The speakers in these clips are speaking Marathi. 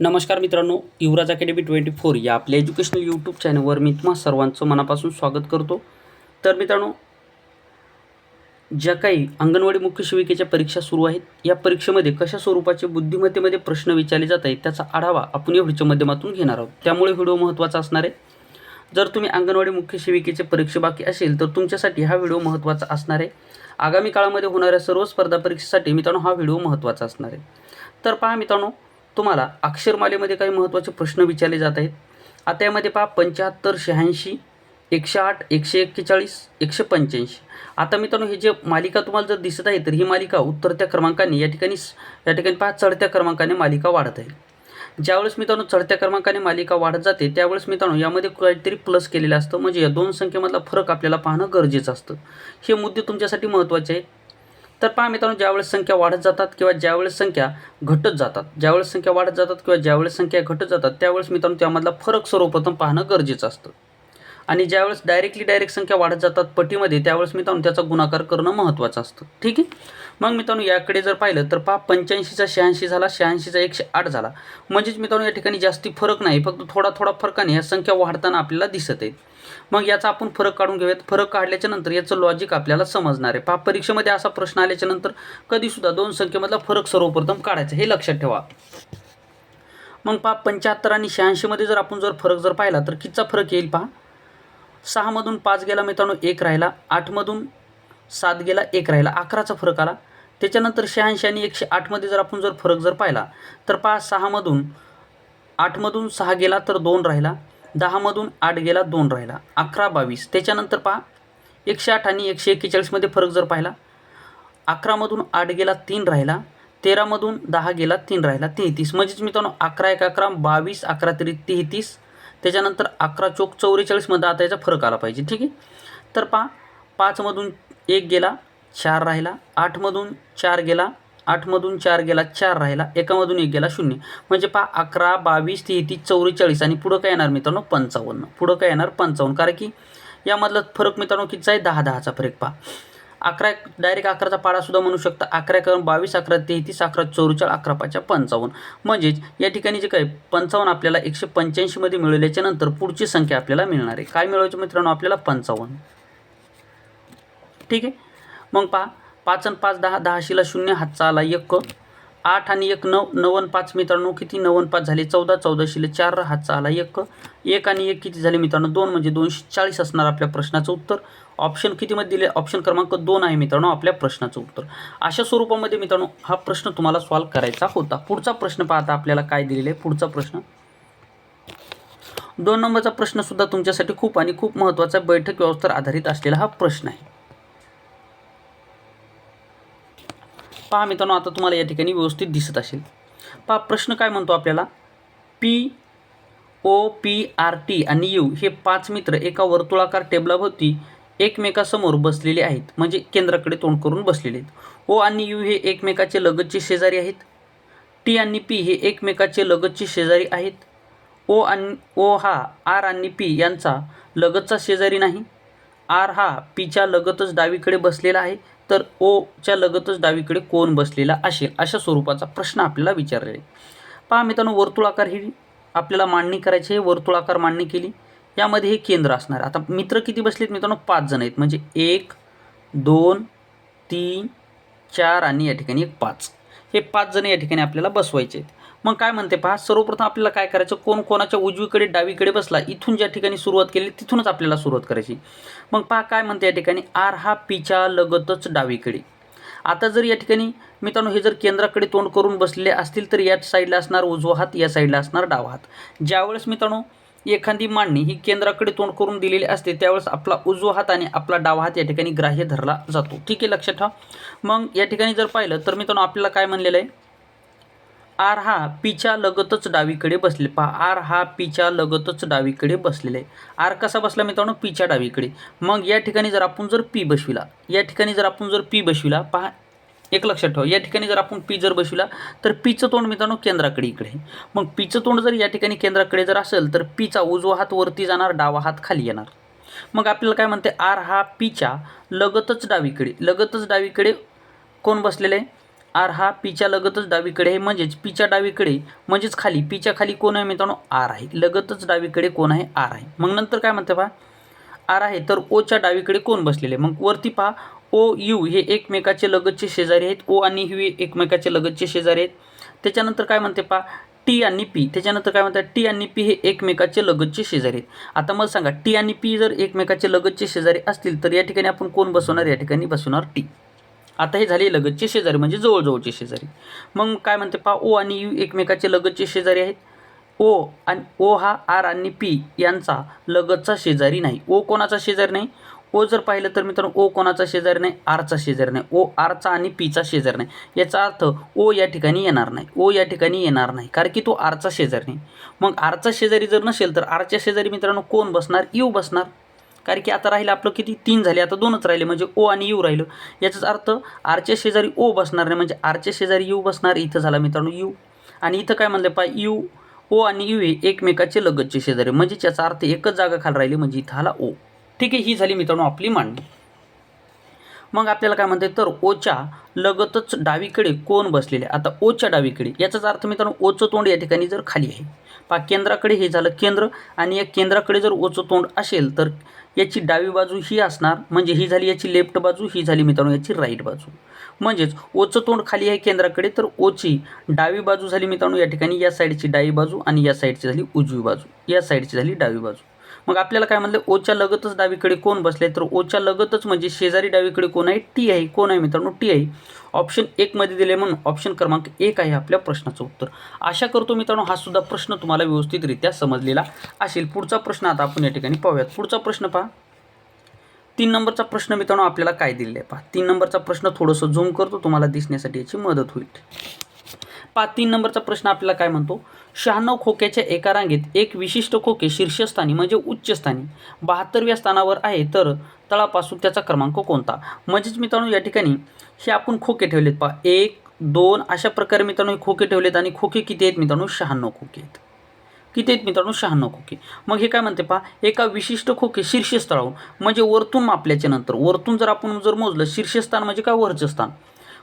नमस्कार मित्रांनो युवराज अकॅडमी ट्वेंटी फोर या आपल्या एज्युकेशनल यूट्यूब चॅनलवर मी तुम्हा सर्वांचं मनापासून स्वागत करतो. तर मित्रांनो ज्या काही अंगणवाडी मुख्य सेविकेच्या परीक्षा सुरू आहेत या परीक्षेमध्ये कशा स्वरूपाचे बुद्धिमत्तेमध्ये प्रश्न विचारले जात आहेत त्याचा आढावा आपण या व्हिडिओच्या माध्यमातून घेणार आहोत. त्यामुळे व्हिडिओ महत्त्वाचा असणार आहे. जर तुम्ही अंगणवाडी मुख्य सेविकेचे परीक्षा बाकी असेल तर तुमच्यासाठी हा व्हिडिओ महत्त्वाचा असणार आहे. आगामी काळामध्ये होणाऱ्या सर्व स्पर्धा परीक्षेसाठी मित्रांनो हा व्हिडिओ महत्त्वाचा असणार आहे. तर पहा मित्रांनो तुम्हाला अक्षरमालेमध्ये काही महत्त्वाचे प्रश्न विचारले जात आहेत. आता यामध्ये पहा पंच्याहत्तर शहाऐंशी एकशे आठ एकशे एक्केचाळीस एकशे पंच्याऐंशी. आता मित्रांनो हे जे मालिका तुम्हाला जर दिसत आहे तर ही मालिका उत्तरत्या क्रमांकाने या ठिकाणी या ठिकाणी पहा चढत्या क्रमांकाने मालिका वाढत आहे. ज्यावेळेस मित्रांनो चढत्या क्रमांकाने मालिका वाढत जाते त्यावेळेस मित्रांनो यामध्ये काहीतरी प्लस केलेलं असतं. म्हणजे या दोन संख्येमधला फरक आपल्याला पाहणं गरजेचं असतं. हे मुद्दे तुमच्यासाठी महत्त्वाचे आहेत. तर पहा मित्रांनो ज्यावेळेस संख्या वाढत जातात किंवा ज्यावेळेस संख्या घटत जातात ज्यावेळेस संख्या वाढत जातात किंवा ज्यावेळेस संख्या घटत जातात त्यावेळेस मित्रांनो त्यामधला फरक सर्वप्रथम पाहणं गरजेचं असतं. आणि ज्यावेळेस डायरेक्टली डायरेक्ट संख्या वाढत जातात पटीमध्ये त्यावेळेस मित्रांनो त्याचा गुणाकार करणं महत्त्वाचं असतं. ठीक आहे? मग मित्रांनो याकडे जर पाहिलं तर पहा पंच्याऐंशीचा शहाऐंशी झाला शहाऐंशीचा एकशे आठ झाला. म्हणजेच मित्रांनो या ठिकाणी जास्ती फरक नाही फक्त थोडा थोडा फरकाने ह्या संख्या वाढताना आपल्याला दिसत आहेत मग याचा आपण फरक काढून घेऊयात. फरक काढल्याच्या नंतर याचं लॉजिक आपल्याला समजणार आहे. पहा परीक्षेमध्ये असा प्रश्न आल्याच्यानंतर कधीसुद्धा दोन संख्येमधला फरक सर्वप्रथम काढायचा हे लक्षात ठेवा. मग पहा पंच्याहत्तर आणि शहाऐंशीमध्ये जर आपण जर फरक जर पाहिला तर कितीचा फरक येईल पहा? सहामधून पाच गेला मित्रांनो एक राहिला. आठमधून सात गेला एक राहिला. अकराचा फरक आला. त्याच्यानंतर शहाऐंशी आणि एकशे आठमध्ये जर आपण जर फरक जर पाहिला तर पहा सहामधून आठमधून सहा गेला तर दोन राहिला दहामधून आठ गेला दोन राहिला अकरा बावीस. त्याच्यानंतर पहा एकशे आठ आणि एकशे एक्केचाळीसमध्ये फरक जर पाहिला अकरामधून आठ गेला तीन राहिला तेरामधून दहा गेला तीन राहिला तेहतीस. म्हणजेच मित्रांनो अकरा एक अकरा बावीस अकरा तरी तेहतीस. त्याच्यानंतर अकरा चौक चौवेचाळीसमध्ये आता याचा फरक आला पाहिजे ठीक आहे? तर पहा पाचमधून एक गेला चार राहिला आठमधून चार गेला आठमधून चार गेला चार राहिला एकामधून एक गेला शून्य. म्हणजे पहा अकरा बावीस तेहतीस चौवेचाळीस आणि पुढं काय येणार मित्रांनो? पंचावन्न. पुढं काय येणार? पंचावन्न. कारण की यामधला फरक मित्रांनो कितीचा आहे? दहा दहाचा फरक पहा. अकरा डायरेक्ट अकराचा पाडासुद्धा म्हणू शकता. अकरा करून बावीस अकरा तेहतीस अकरा चौवेचाळीस अकरा पाचच्या पंचावन्न. म्हणजेच या ठिकाणी जे काय पंचावन्न आपल्याला एकशे पंच्याऐंशीमध्ये मिळवल्याच्या नंतर पुढची संख्या आपल्याला मिळणार आहे. काय मिळवायचं मित्रांनो? आपल्याला पंचावन्न. ठीक आहे? मग पहा पाच आणि पाच दहा दहाशीला शून्य हातचा आला एक. आठ आणि एक नऊ नवन पाच मित्रांनो किती? नवन पाच झाले चौदा चौदाशीला चार हातचा आला एक. एक आणि एक किती झाले मित्रांनो? दोन म्हणजे दोनशे चाळीस असणार आपल्या प्रश्नाचं उत्तर. ऑप्शन कितीमध्ये दिले? ऑप्शन क्रमांक दोन आहे मित्रांनो आपल्या प्रश्नाचं उत्तर. अशा स्वरूपामध्ये मित्रांनो हा प्रश्न तुम्हाला सॉल्व करायचा होता. पुढचा प्रश्न पाहता आपल्याला काय दिलेला आहे. पुढचा प्रश्न. दोन नंबरचा प्रश्नसुद्धा तुमच्यासाठी खूप आणि खूप महत्त्वाचा बैठक व्यवस्थेवर आधारित असलेला हा प्रश्न आहे. पहा मित्रांनो आता तुम्हाला या ठिकाणी व्यवस्थित दिसत असेल. पहा प्रश्न काय म्हणतो आपल्याला? P O P R T आणि यू हे पाच मित्र एका वर्तुळाकार टेबलाभोवती एकमेकासमोर बसलेले आहेत. म्हणजे केंद्राकडे तोंड करून बसलेले आहेत. ओ आणि यू हे एकमेकाचे लगतचे शेजारी आहेत. टी आणि पी हे एकमेकाचे लगतचे शेजारी आहेत. ओ आणि ओ हा आर आणि पी यांचा लगतचा शेजारी नाही. आर हा पीच्या लगतच डावीकडे बसलेला आहे. तर ओच्या लगतच डावीकडे कोण बसलेला असेल? अशा स्वरूपाचा प्रश्न आपल्याला विचारलेला आहे. पहा मित्रांनो वर्तुळाकार ही आपल्याला मांडणी करायची आहे. वर्तुळाकार मांडणी केली. यामध्ये हे केंद्र असणार आता मित्र किती बसलेत मित्रांनो? पाच जण आहेत. म्हणजे एक दोन तीन चार आणि या ठिकाणी एक पाच. हे पाच जण या ठिकाणी आपल्याला बसवायचे आहेत. मग काय म्हणते पहा सर्वप्रथम आपल्याला काय करायचं? कोण कोणाच्या उजवीकडे डावीकडे बसला इथून ज्या ठिकाणी सुरुवात केली तिथूनच आपल्याला सुरुवात करायची. मग पहा काय म्हणते या ठिकाणी? आर हा पीच्या लगतच डावीकडे. आता जर या ठिकाणी मित्रांनो हे जर केंद्राकडे तोंड करून बसलेले असतील तर या साईडला असणार उजवा हात या साईडला असणार डावा हात. ज्यावेळेस मित्रांनो एखादी मांडणी ही केंद्राकडे तोंड करून दिलेली असते त्यावेळेस आपला उजवा हात आणि आपला डावा हात या ठिकाणी ग्राह्य धरला जातो. ठीक आहे लक्षात ठेवा. मग या ठिकाणी जर पाहिलं तर मित्रांनो आपल्याला काय म्हणलेलं आहे? आर हा पीच्या लगतच डावीकडे बसले. पहा आर हा पीच्या लगतच डावीकडे बसलेला आहे. आर कसा बसला मित्रांनो? पीच्या डावीकडे. मग या ठिकाणी जर आपण जर पी बसविला या ठिकाणी जर आपण जर पी बसविला पहा एक लक्षात ठेवा या ठिकाणी जर आपण पी जर बसविला तर पीचं तोंड मित्रांनो केंद्राकडे इकडे मग पीचं तोंड जर या ठिकाणी केंद्राकडे जर असेल तर पीचा उजवा हात वरती जाणार डावा हात खाली येणार. मग आपल्याला काय म्हणते? आर हा पीच्या लगतच डावीकडे. लगतच डावीकडे कोण बसलेलं आहे? आर हा पीच्या लगतच डावीकडे आहे. म्हणजेच पीच्या डावीकडे म्हणजेच खाली. पीच्या खाली कोण आहे मित्रांनो? आर आहे. लगतच डावीकडे कोण आहे? आर आहे. मग नंतर काय म्हणते पहा? आर आहे तर ओच्या डावीकडे कोण बसलेले? आहे? मग वरती पहा ओ यू हे एकमेकाचे लगतचे शेजारी आहेत. ओ आणि यू हे एकमेकाचे लगतचे शेजारी आहेत. त्याच्यानंतर काय म्हणते पहा? टी आणि पी. त्याच्यानंतर काय म्हणतात टी आणि पी हे एकमेकाचे लगतचे शेजारी आहेत. आता मला सांगा टी आणि पी जर एकमेकाचे लगतचे शेजारी असतील तर या ठिकाणी आपण कोण बसवणार? या ठिकाणी बसवणार टी. आता हे झाले लगतचे शेजारी म्हणजे जवळजवळचे शेजारी. मग काय म्हणते पहा ओ आणि यू एकमेकाचे लगतचे शेजारी आहेत. ओ आणि ओ हा आर आणि पी यांचा लगतचा शेजारी नाही. ओ कोणाचा शेजारी नाही? ओ जर पाहिलं तर मित्रांनो ओ कोणाचा शेजारी नाही आरचा शेजारी नाही. ओ आरचा आणि पीचा शेजारी नाही. याचा अर्थ ओ या ठिकाणी येणार नाही. ओ या ठिकाणी येणार नाही कारण की तो आरचा शेजारी नाही. मग आरचा शेजारी जर नसेल तर आरच्या शेजारी मित्रांनो कोण बसणार? यू बसणार. कारण की आता राहिलं आपलं किती? तीन झाले आता दोनच राहिले म्हणजे ओ आणि यू राहिलं. याचाच अर्थ आरच्या शेजारी ओ बसणार नाही म्हणजे आरच्या शेजारी यू बसणार इथं झाला मित्रांनो यू. आणि इथं काय म्हणलं पा यू ओ आणि यू हे एकमेकाचे लगतचे शेजारी म्हणजे याचा अर्थ एकच जागा खाली राहिली म्हणजे इथं आला ओ. ठीक आहे ही झाली मित्रांनो आपली मांडणी. मग आपल्याला काय म्हणते तर ओच्या लगतच डावीकडे कोण बसलेले? आहे? आता ओच्या डावीकडे. याचाच अर्थ मित्रांनो ओचं तोंड या ठिकाणी जर खाली आहे पा केंद्राकडे हे झालं केंद्र आणि या केंद्राकडे जर ओचं तोंड असेल तर याची डावी बाजू ही असणार म्हणजे ही झाली याची लेफ्ट बाजू ही झाली मित्रांनो याची राईट बाजू. म्हणजेच ओचं तोंड खाली आहे केंद्राकडे तर ओची डावी बाजू झाली मित्रांनो या ठिकाणी या साईडची डावी बाजू आणि या साईडची झाली उजवी बाजू. या साईडची झाली डावी बाजू. मग आपल्याला काय म्हणलं ओच्या लगतच डावीकडे कोण बसले? तर ओच्या लगतच म्हणजे शेजारी डावीकडे कोण आहे? टी आहे. कोण आहे मित्रांनो? टी आहे. ऑप्शन एकमध्ये दिले म्हणून ऑप्शन क्रमांक एक आहे आपल्या प्रश्नाचं उत्तर. आशा करतो मित्रांनो हा सुद्धा प्रश्न तुम्हाला व्यवस्थितरित्या समजलेला असेल. पुढचा प्रश्न आता आपण या ठिकाणी पाहूयात. पुढचा प्रश्न पहा. तीन नंबरचा प्रश्न मित्रांनो आपल्याला काय दिलेला आहे पहा. तीन नंबरचा प्रश्न थोडंसं झूम करतो. तुम्हाला दिसण्यासाठी याची मदत होईल. पहा तीन नंबरचा प्रश्न आपल्याला काय म्हणतो? शहाण्णव खोक्याच्या एका रांगेत एक विशिष्ट खोके शीर्षस्थानी म्हणजे उच्चस्थानी बहात्तरव्या स्थानावर आहे. तर तळापासून त्याचा क्रमांक कोणता? म्हणजेच मित्रांनो या ठिकाणी हे आपण खोके ठेवलेत पहा. एक दोन अशा प्रकारे मित्रांनो हे खोके ठेवलेत आणि खोके किती आहेत मित्रांनो? शहाण्णव खोके आहेत. किती आहेत मित्रांनो? शहाण्णव खोके. मग हे काय म्हणते पहा? एका विशिष्ट खोके शीर्षस्थळाहून म्हणजे वरतून मापल्याच्या नंतर वरतून जर आपण जर मोजलं शीर्षस्थान म्हणजे काय? वरचं स्थान.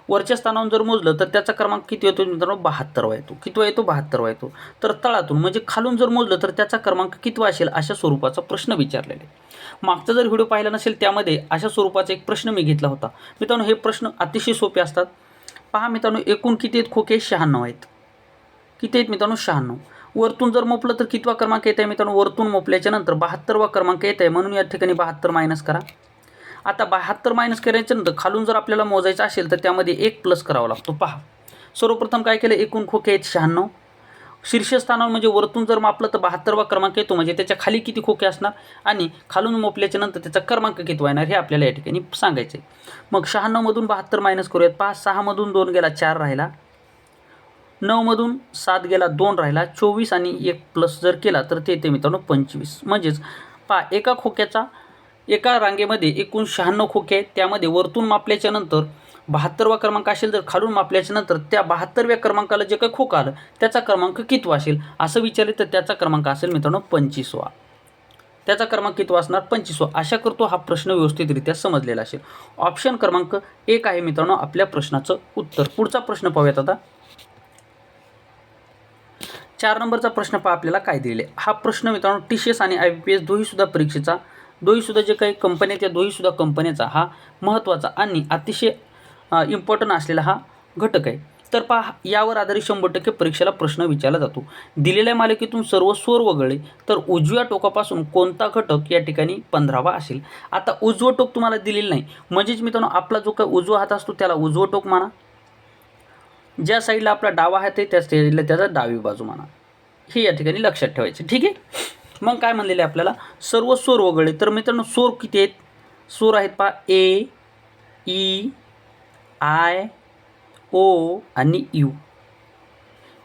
वरच्या स्थानावर जर मोजलं तर त्याचा क्रमांक किती येतो मित्रांनो? बहात्तरवा येतो. कितवा येतो? बहात्तरवा येतो. तर तळातून म्हणजे खालून जर मोजलं तर त्याचा क्रमांक कितवा असेल? अशा स्वरूपाचा प्रश्न विचारलेला आहे. मागचा जर व्हिडिओ पाहिला नसेल त्यामध्ये अशा स्वरूपाचा एक प्रश्न मी घेतला होता. मित्रांनो हे प्रश्न अतिशय सोपे असतात. पहा मित्रांनो एकूण किती आहेत? खोके शहाण्णव आहेत. किती आहेत मित्रांनो? शहाण्णव. वरतून जर मोपलं तर कितवा क्रमांक येत आहे मित्रांनो? वरतून मोपल्याच्या नंतर बहात्तरवा क्रमांक येत आहे. म्हणून या ठिकाणी बहात्तर मायनस करा. आता बहात्तर मायनस करायच्या नंतर खालून जर आपल्याला मोजायचं असेल तर त्यामध्ये एक प्लस करावा लागतो. पहा. सर्वप्रथम काय केलं? एकूण खोके आहेत शहाण्णव. शीर्षस्थानावर म्हणजे वरतून जर मापलं तर बहात्तरवा क्रमांक येतो. म्हणजे त्याच्याखाली किती खोके असणार? आणि खालून मोपल्याच्या नंतर त्याचा क्रमांक किती येणार हे आपल्याला या ठिकाणी सांगायचं आहे. मग शहाण्णवमधून बहात्तर मायनस करूयात. पहा सहामधून दोन गेला चार राहिला. नऊमधून सात गेला दोन राहिला. चोवीस आणि एक प्लस जर केला तर ते येते मित्रांनो पंचवीस. म्हणजेच पहा एका खोक्याचा एका रांगेमध्ये एकूण शहाण्णव खोके आहेत. त्यामध्ये वरतून मापल्याच्या नंतर बहात्तरवा क्रमांक असेल तर खालून मापल्याच्या नंतर त्या बहात्तरव्या क्रमांकाला जे काही खोकं आलं त्याचा क्रमांक कितवा असेल? असं विचारले तर त्याचा क्रमांक असेल मित्रांनो पंचवीसवा. त्याचा क्रमांक कितवा असणार? पंचवीसवा. आशा करतो हा प्रश्न व्यवस्थितरित्या समजलेला असेल. ऑप्शन क्रमांक एक आहे मित्रांनो आपल्या प्रश्नाचं उत्तर. पुढचा प्रश्न पाहूयात आता. चार नंबरचा प्रश्न पहा आपल्याला काय दिले हा प्रश्न मित्रांनो टी सी एस आणि आय बी पी एस दोन्हीसुद्धा परीक्षेचा दोहीसुद्धा जे काही कंपन्या त्या दोहीसुद्धा कंपन्याचा हा महत्त्वाचा आणि अतिशय इम्पॉर्टंट असलेला हा घटक आहे. तर पहा यावर आधारित शंभर टक्के परीक्षेला प्रश्न विचारला जातो. दिलेल्या मालिकेतून सर्व स्वर वगळले तर उजव्या टोकापासून कोणता घटक या ठिकाणी पंधरावा असेल? आता उजवं टोक तुम्हाला दिलेलं नाही. म्हणजेच मित्रांनो आपला जो काही उजवा हात असतो त्याला उजवं टोक म्हणा ज्या साईडला आपला डावा हात आहे त्या साईडला त्याचा डावी बाजू म्हणा हे या ठिकाणी लक्षात ठेवायचं. ठीक आहे? मग काय म्हणलेले आहे आपल्याला? सर्व स्वर वगळले. तर मित्रांनो स्वर किती आहेत? स्वर आहेत पहा ए ई आय ओ आणि यू.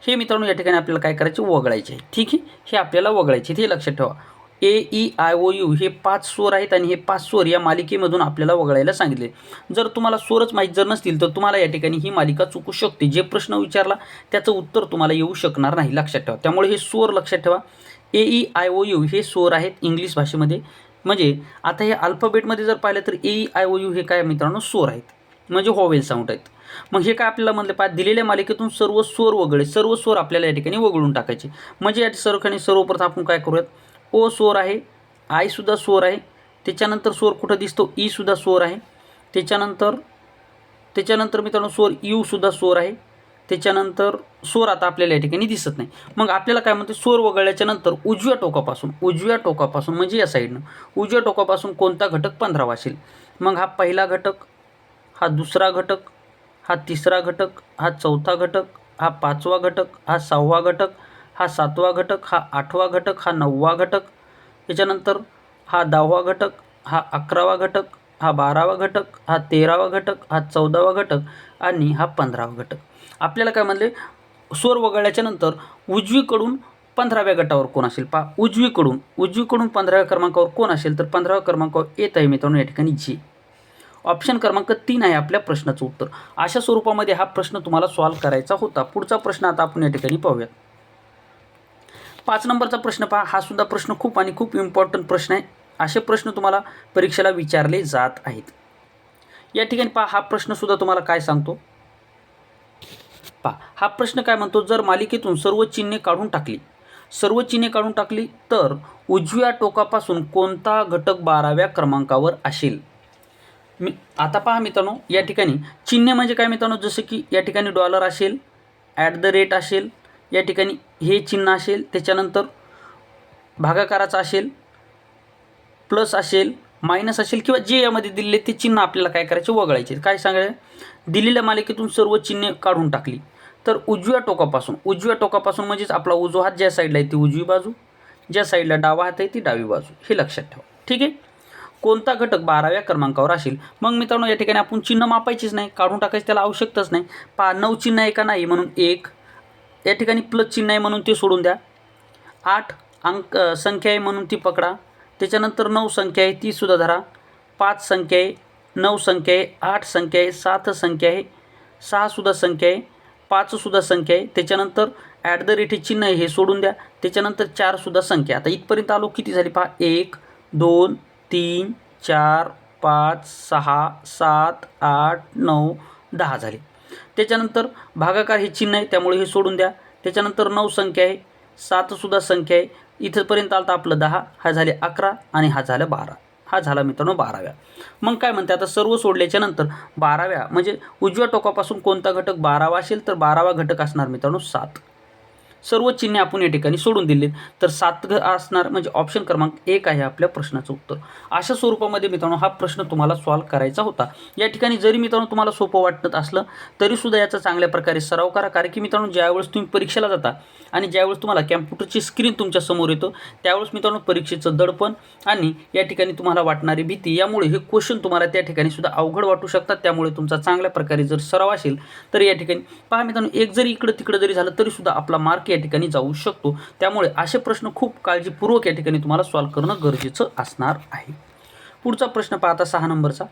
हे मित्रांनो या ठिकाणी आपल्याला काय करायचे? वगळायचे आहे. ठीक आहे? हे आपल्याला वगळायचे आहेत, हे लक्षात ठेवा. A E I O U हे पाच स्वर आहेत आणि हे पाच स्वर या मालिकेमधून आपल्याला वगळायला सांगितले. जर तुम्हाला स्वरच माहीत जर नसतील तर तुम्हाला या ठिकाणी ही मालिका चुकू शकते. जे प्रश्न विचारला त्याचं उत्तर तुम्हाला येऊ शकणार नाही. लक्षात ठेवा. त्यामुळे हे स्वर लक्षात ठेवा. A E I O U हे स्वर आहेत इंग्लिश भाषेमध्ये. म्हणजे आता हे अल्फाबेटमध्ये जर पाहिलं तर A E I O U हे काय मित्रांनो? स्वर आहेत. म्हणजे हॉवेल साऊंड आहेत. मग हे काय आपल्याला म्हणलं पा दिलेल्या मालिकेतून सर्व स्वर वगळे सर्व स्वर आपल्याला या ठिकाणी वगळून टाकायचे. म्हणजे या सर्व ठिकाणी सर्वप्रथम आपण काय करूयात? ओ स्वर आहे. आयसुद्धा स्वर आहे. त्याच्यानंतर स्वर कुठं दिसतो? E ईसुद्धा स्वर आहे. त्याच्यानंतर त्याच्यानंतर मित्रांनो स्वर यूसुद्धा स्वर आहे. त्याच्यानंतर स्वर आता आपल्याला या ठिकाणी दिसत नाही मग आपल्याला काय म्हणते स्वर वगळल्याच्या नंतर उजव्या टोकापासून उजव्या टोकापासून म्हणजे या साईडनं उजव्या टोकापासून कोणता घटक पंधरावा असेल मग हा पहिला घटक हा दुसरा घटक हा तिसरा घटक हा चौथा घटक हा पाचवा घटक हा सहावा घटक हा सातवा घटक हा आठवा घटक हा नववा घटक त्याच्यानंतर हा दहावा घटक हा अकरावा घटक हा बारावा घटक हा तेरावा घटक हा चौदावा घटक आणि हा पंधरावा घटक. आपल्याला काय म्हणले? स्वर वगळल्याच्या नंतर उजवीकडून पंधराव्या गटावर कोण असेल? पहा उजवीकडून उजवीकडून पंधराव्या क्रमांकावर कोण असेल? तर पंधराव्या क्रमांकावर येत आहे मित्रांनो या ठिकाणी जी. ऑप्शन क्रमांक तीन आहे आपल्या प्रश्नाचं उत्तर. अशा स्वरूपामध्ये हा प्रश्न तुम्हाला सॉल्व्ह करायचा होता. पुढचा प्रश्न आता आपण या ठिकाणी पाहूयात. पाच नंबरचा प्रश्न पहा. हा सुद्धा प्रश्न खूप आणि खूप इम्पॉर्टंट प्रश्न आहे. असे प्रश्न तुम्हाला परीक्षेला विचारले जात आहेत. या ठिकाणी पहा हा प्रश्नसुद्धा तुम्हाला काय सांगतो? पहा हा प्रश्न काय म्हणतो जर मालिकेतून सर्व चिन्हे काढून टाकली सर्व चिन्हे काढून टाकली तर उजव्या टोकापासून कोणता घटक बाराव्या क्रमांकावर असेल? मी आता पहा मित्रांनो या ठिकाणी चिन्हे म्हणजे काय मित्रांनो जसं की या ठिकाणी डॉलर असेल ॲट द रेट असेल या ठिकाणी हे चिन्ह असेल त्याच्यानंतर भागाकाराचं असेल प्लस असेल मायनस असेल किंवा जे यामध्ये दिलेले ते चिन्ह आपल्याला काय करायचे? वगळायचे. काय सांगायचं दिलेल्या मालिकेतून सर्व चिन्हे काढून टाकली. तर उजव्या टोकापासून उजव्या टोकापासून म्हणजेच आपला उजवा हात ज्या साईडला आहे ती उजवी बाजू ज्या साईडला डावा हात आहे ती डावी बाजू. हे लक्षात ठेवा. ठीक आहे? कोणता घटक बाराव्या क्रमांकावर असेल? मग मित्रांनो या ठिकाणी आपण चिन्ह मापायचीच नाही. काढून टाकायची त्याला आवश्यकताच नाही. पा नऊ चिन्ह आहे का नाही? म्हणून एक. या ठिकाणी प्लस चिन्ह आहे म्हणून ते सोडून द्या. आठ अंक संख्या आहे म्हणून ती पकडा. त्याच्यानंतर नऊ संख्या आहे ती सुद्धा धरा. पाच संख्या आहे नऊ संख्या आहे आठ संख्या आहे सात संख्या आहे सहासुद्धा संख्या आहे पाचसुद्धा संख्या आहे. त्याच्यानंतर ॲट द रेट हे चिन्ह आहे हे सोडून द्या. त्याच्यानंतर चारसुद्धा संख्या. आता इथपर्यंत आलो किती झाली पहा? एक दोन तीन चार पाच सहा सात आठ नऊ दहा झाले. त्याच्यानंतर भागाकार हे चिन्ह आहे त्यामुळे हे सोडून द्या. त्याच्यानंतर नऊ संख्या आहे सातसुद्धा संख्या आहे. इथंपर्यंत आलं तर आपलं दहा हा झाले अकरा आणि हा झाला बारा. हा झाला मित्रांनो बाराव्या. मग काय म्हणते आता सर्व सोडल्याच्या नंतर बाराव्या म्हणजे उजव्या टोकापासून कोणता घटक बारावा असेल तर बारावा घटक असणार मित्रांनो सात. सर्व चिन्हे आपण या ठिकाणी सोडून दिलीत. तर सात असणार म्हणजे ऑप्शन क्रमांक एक आहे आपल्या प्रश्नाचं उत्तर. अशा स्वरूपामध्ये मित्रांनो हा प्रश्न तुम्हाला सॉल्व्ह करायचा होता. या ठिकाणी जरी मित्रांनो तुम्हाला सोपं वाटत असलं तरीसुद्धा याचा चांगल्या प्रकारे सराव करा. कारण की मित्रांनो ज्यावेळेस तुम्ही परीक्षेला जाता आणि ज्यावेळेस तुम्हाला कॅम्प्युटरची स्क्रीन तुमच्यासमोर येतो त्यावेळेस मित्रांनो परीक्षेचं दडपण आणि या ठिकाणी तुम्हाला वाटणारी भीती यामुळे हे क्वेश्चन तुम्हाला त्या ठिकाणी सुद्धा अवघड वाटू शकतात. त्यामुळे तुमचा चांगल्या प्रकारे जर सराव असेल तर या ठिकाणी पहा मित्रांनो एक जरी इकडं तिकडं जरी झालं तरीसुद्धा आपला मार्क या ठिकाणी जाऊ शकतो. त्यामुळे असे प्रश्न खूप काळजीपूर्वक या ठिकाणी तुम्हाला सॉल्व्ह करणं गरजेचं असणार आहे. पुढचा प्रश्न पाहता सहा नंबरचा.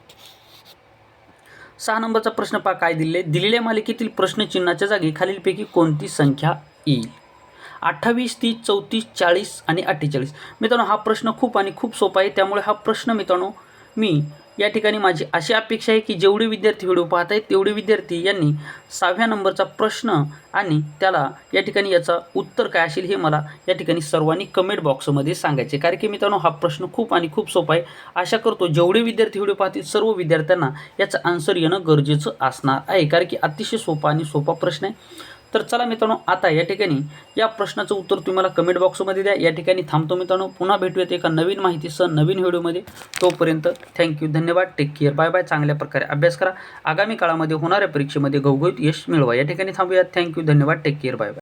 सहा नंबरचा प्रश्न पहा काय दिले दिलेल्या मालिकेतील प्रश्नचिन्हाच्या जागी खालीलपैकी कोणती संख्या येईल? अठ्ठावीस तीस चौतीस चाळीस आणि अठ्ठेचाळीस. मित्रांनो हा प्रश्न खूप आणि खूप सोपा आहे. त्यामुळे हा प्रश्न मित्रांनो मी या ठिकाणी माझी अशी अपेक्षा आहे की जेवढे विद्यार्थी व्हिडिओ पाहत आहेत तेवढे विद्यार्थी यांनी सहाव्या नंबरचा प्रश्न आणि त्याला या ठिकाणी याचा उत्तर काय असेल हे मला या ठिकाणी सर्वांनी कमेंट बॉक्समध्ये सांगायचे. कारण की मित्रांनो हा प्रश्न खूप आणि खूप सोपा आहे. आशा करतो जेवढे विद्यार्थी व्हिडिओ पाहतील सर्व विद्यार्थ्यांना याचं आन्सर येणं गरजेचं असणार आहे. कारण की अतिशय सोपा आणि सोपा प्रश्न आहे. तर चला मित्रांनो आता या ठिकाणी या प्रश्नाचं उत्तर तुम्ही मला कमेंट बॉक्समध्ये द्या. या ठिकाणी थांबतो मित्रांनो. पुन्हा भेटूयात एका नवीन माहितीसह नवीन व्हिडिओमध्ये. तोपर्यंत थँक्यू धन्यवाद. टेक केअर बाय बाय चांगल्या प्रकारे अभ्यास करा. आगामी काळामध्ये होणाऱ्या परीक्षेमध्ये घवघवीत यश मिळवा. या ठिकाणी थांबूयात. थँक्यू धन्यवाद. Take care bye bye